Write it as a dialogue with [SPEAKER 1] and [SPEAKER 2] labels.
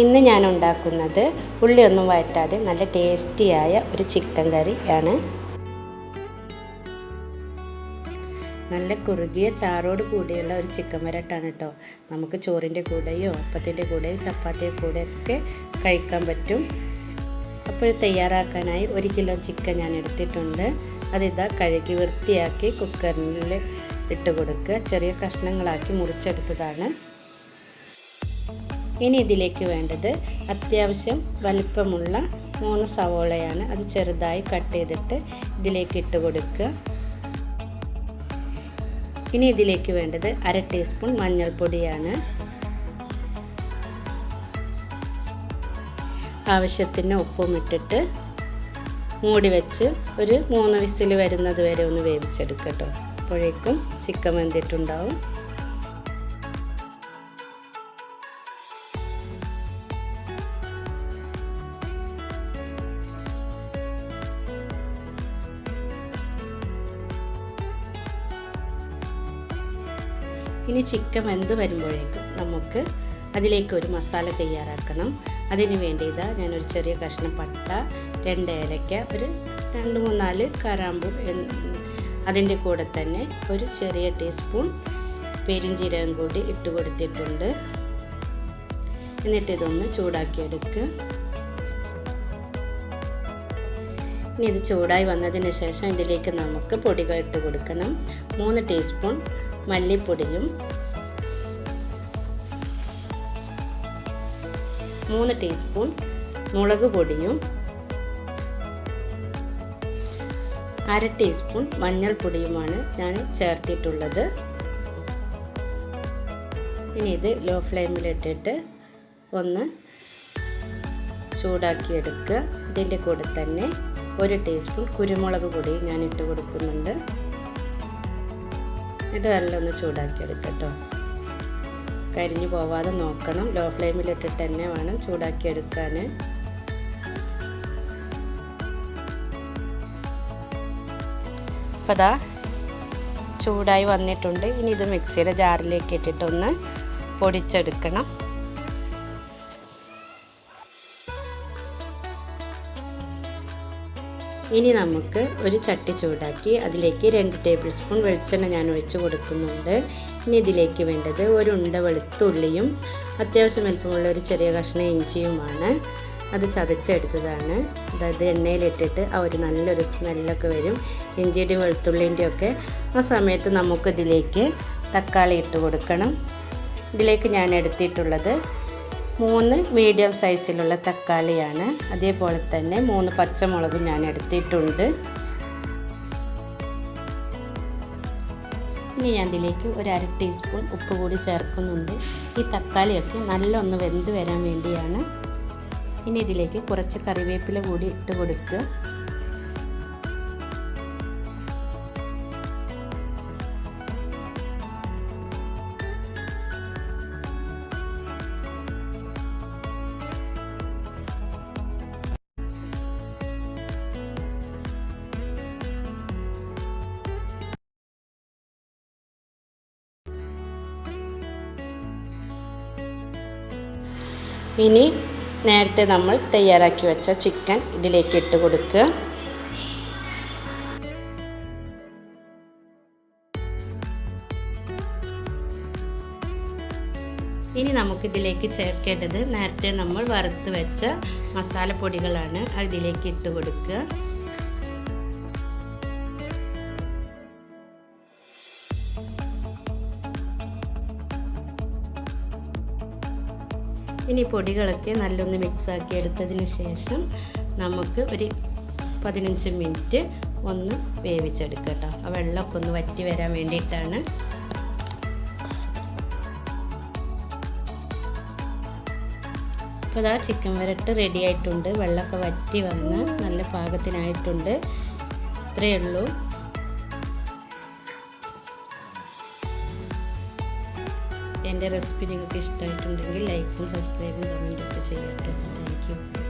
[SPEAKER 1] ഇന്ന് ഞാൻ ഉണ്ടാക്കുന്നത് ഉള്ളിയൊന്നും വഴറ്റാതെ നല്ല ടേസ്റ്റിയായ ഒരു ചിക്കൻ കറി ആണ് നല്ല കുറുകിയ ചാറോട് കൂടിയുള്ള ഒരു ചിക്കൻ വരട്ടാണ് കേട്ടോ. നമുക്ക് ചോറിന്റെ കൂടെയോ അപ്പത്തിന്റെ കൂടെയോ ചപ്പാത്തിയുടെ കൂടെയൊക്കെ കഴിക്കാൻ പറ്റും. അപ്പോൾ ഇത് തയ്യാറാക്കാനായി ഒരു കിലോ ചിക്കൻ ഞാൻ എടുത്തിട്ടുണ്ട്. അതിതാ കഴുകി വൃത്തിയാക്കി കുക്കറിൽ ഇട്ട് കൊടുക്കുക. ചെറിയ കഷ്ണങ്ങളാക്കി മുറിച്ചെടുത്തതാണ്. ഇനി ഇതിലേക്ക് വേണ്ടത് അത്യാവശ്യം വലിപ്പമുള്ള മൂന്ന് സവോളയാണ്. അത് ചെറുതായി കട്ട് ചെയ്തിട്ട് ഇതിലേക്ക് ഇട്ട് കൊടുക്കുക. ഇനി ഇതിലേക്ക് വേണ്ടത് അര ടീസ്പൂൺ മഞ്ഞൾപ്പൊടിയാണ്. ആവശ്യത്തിന് ഉപ്പും ഇട്ടിട്ട് മൂടി വെച്ച് ഒരു മൂന്ന് വിസിൽ വരുന്നത് വരെ ഒന്ന് വേവിച്ചെടുക്കട്ടോ അപ്പോഴേക്കും ചിക്കൻ വെന്തിട്ടുണ്ടാവും. ഇനി ചിക്കൻ വെന്ത് വരുമ്പോഴേക്കും നമുക്ക് അതിലേക്ക് ഒരു മസാല തയ്യാറാക്കണം. അതിന് വേണ്ടി ഇതാ ഞാനൊരു ചെറിയ കഷ്ണം പട്ട രണ്ട് ഏലക്ക ഒരു രണ്ട് മൂന്നാൽ കറാമ്പും അതിന്റെ കൂടെ തന്നെ ഒരു ചെറിയ ടീസ്പൂൺ പെരിഞ്ചീരകം കൂടി ഇട്ട് കൊടുത്തിട്ടുണ്ട്. എന്നിട്ട് ഇതൊന്ന് ചൂടാക്കിയെടുക്കുക ഇനി ഇത് ചൂടായി വന്നതിന് ശേഷം ഇതിലേക്ക് നമുക്ക് പൊടികൾ ഇട്ട് കൊടുക്കണം. മൂന്ന് ടീസ്പൂൺ മല്ലിപ്പൊടിയും മൂന്ന് ടീസ്പൂൺ മുളക് പൊടിയും അര ടീസ്പൂൺ മഞ്ഞൾപ്പൊടിയുമാണ് ഞാൻ ചേർത്തിട്ടുള്ളത്. ഇനി ഇത് ലോ ഫ്ലെയിമിലിട്ടിട്ട് ഒന്ന് ചൂടാക്കിയെടുക്കുക. ഇതിന്റെ കൂടെ തന്നെ ഒരു ടീസ്പൂൺ കുരുമുളക് പൊടി ഞാൻ ഇട്ട് കൊടുക്കുന്നുണ്ട്. ഇത് നല്ലൊന്ന് ചൂടാക്കിയെടുക്കട്ടോ. കരിഞ്ഞു പോവാതെ നോക്കണം. ലോ ഫ്ലെയിമിലിട്ടിട്ട് തന്നെ വേണം ചൂടാക്കിയെടുക്കാൻ അപ്പോൾ അതാ ചൂടായി വന്നിട്ടുണ്ട്. ഇനി ഇത് മിക്സിയുടെ ജാറിലേക്ക് ഇട്ടിട്ടൊന്ന് പൊടിച്ചെടുക്കണം. ഇനി നമുക്ക് ഒരു ചട്ടി ചൂടാക്കി അതിലേക്ക് രണ്ട് ടേബിൾ സ്പൂൺ വെളിച്ചെണ്ണ ഞാൻ ഒഴിച്ച് കൊടുക്കുന്നുണ്ട്. ഇനി ഇതിലേക്ക് വേണ്ടത് ഒരു ഉണ്ട വെളുത്തുള്ളിയും അത്യാവശ്യം വലുപ്പമുള്ള ഒരു ചെറിയ കഷ്ണം ഇഞ്ചിയുമാണ്. അത് ചതച്ചെടുത്തതാണ്. അതായത് എണ്ണയിലിട്ടിട്ട് ആ ഒരു നല്ലൊരു സ്മെല്ലൊക്കെ വരും. ഇഞ്ചിയുടെയും വെളുത്തുള്ളിന്റെയും ഒക്കെ ആ സമയത്ത് നമുക്കിതിലേക്ക് തക്കാളി ഇട്ട് കൊടുക്കണം. ഇതിലേക്ക് ഞാൻ എടുത്തിട്ടുള്ളത് മൂന്ന് മീഡിയം സൈസിലുള്ള തക്കാളിയാണ്. അതേപോലെ തന്നെ മൂന്ന് പച്ചമുളകും ഞാൻ എടുത്തിട്ടുണ്ട്. ഇനി ഞാൻ ഇതിലേക്ക് ഒരു അര ടീസ്പൂൺ ഉപ്പ് കൂടി ചേർക്കുന്നുണ്ട്. ഈ തക്കാളിയൊക്കെ നല്ല ഒന്ന് വെന്ത് വരാൻ വേണ്ടിയാണ്. ഇനി ഇതിലേക്ക് കുറച്ച് കറിവേപ്പില കൂടി ഇട്ട് കൊടുക്കുക. ഇനി നേരത്തെ നമ്മൾ തയ്യാറാക്കി വെച്ച ചിക്കൻ ഇതിലേക്ക് ഇട്ട് കൊടുക്കുക. ഇനി നമുക്കിതിലേക്ക് ചേർക്കേണ്ടത് നേരത്തെ നമ്മൾ വറുത്ത് വെച്ച മസാലപ്പൊടികളാണ്. അതിലേക്ക് ഇട്ട് കൊടുക്കുക. ഇനി പൊടികളൊക്കെ നല്ലൊന്ന് മിക്സാക്കി എടുത്തതിന് ശേഷം നമുക്ക് ഒരു പതിനഞ്ച് മിനിറ്റ് ഒന്ന് വേവിച്ചെടുക്കുക കേട്ടോ ആ വെള്ളമൊക്കെ ഒന്ന് വറ്റി വരാൻ വേണ്ടിയിട്ടാണ്. അപ്പോൾ അതാ ചിക്കൻ വരട്ട് റെഡി ആയിട്ടുണ്ട്. വെള്ളമൊക്കെ വറ്റി വന്ന് നല്ല പാകത്തിനായിട്ടുണ്ട്. ഇത്രയേ ഉള്ളൂ. എന്റെ റെസിപ്പി നിങ്ങൾക്ക് ഇഷ്ടമായിട്ടുണ്ടെങ്കിൽ ലൈക്കും സബ്സ്ക്രൈബും കമന്റൊക്കെ ചെയ്യട്ടെ. Thank you